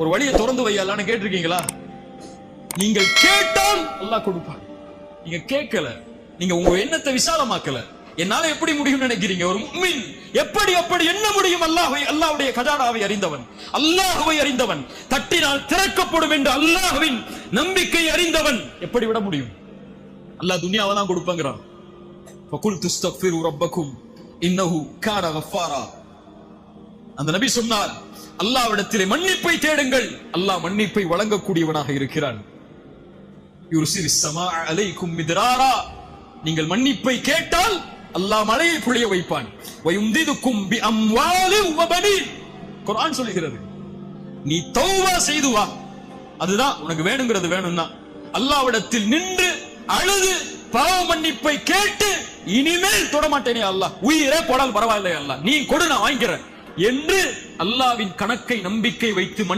ஒரு வழியை திறந்து வையலான்னு கேட்டிருக்கீங்களா? நீங்கள் கேட்டால் அல்லாஹ் கொடுப்பா நீங்க கேட்கல நீங்க உங்க எண்ணத்தை விசாலமாக்கல. என்னால எப்படி முடியும் நினைக்கிறீங்க? ஒரு முஃமின் எப்படி அப்படி என்ன முடியும்? அல்லாஹை அல்லாஹ்வுடைய கஜானாவை அறிந்தவன். அல்லாஹுவை அறிந்தவன். தட்டினால் திறக்கப்படும் என்று அல்லாஹ்வின் நம்பிக்கை அறிந்தவன். எப்படி விட முடியும்? அல்லாஹ் துனியாவை தான் கொடுப்பங்கிறான். ஃபகுல் துஸ்தக்ஃபிரு ரப்பக்கும் இன்னஹு கான கஃபாரா. அந்த நபி சொன்னார் அல்லாவிடத்திலே மன்னிப்பை தேடுங்கள். அல்லாஹ் மன்னிப்பை வழங்கக்கூடியவனாக இருக்கிறான். நீங்கள் மன்னிப்பை கேட்டால் அல்லாஹ் மழையை புழிய வைப்பான். குரான் பி சொல்லுகிறது. நீ தௌவா செய்து வா. அதுதான் உனக்கு வேணுங்கிறது வேணும்னா. அல்லாவிடத்தில் நின்று அழுது பாவ மன்னிப்பை கேட்டு இனிமேல் தொடமாட்டேனே அல்லாஹ். உயிரே போடால் பரவாயில்லை அல்லாஹ். நீ கொடு நான் வாங்கிக்கிறேன். என்று அல்லாவின் கணக்கை நம்பிக்கை வைத்து மண்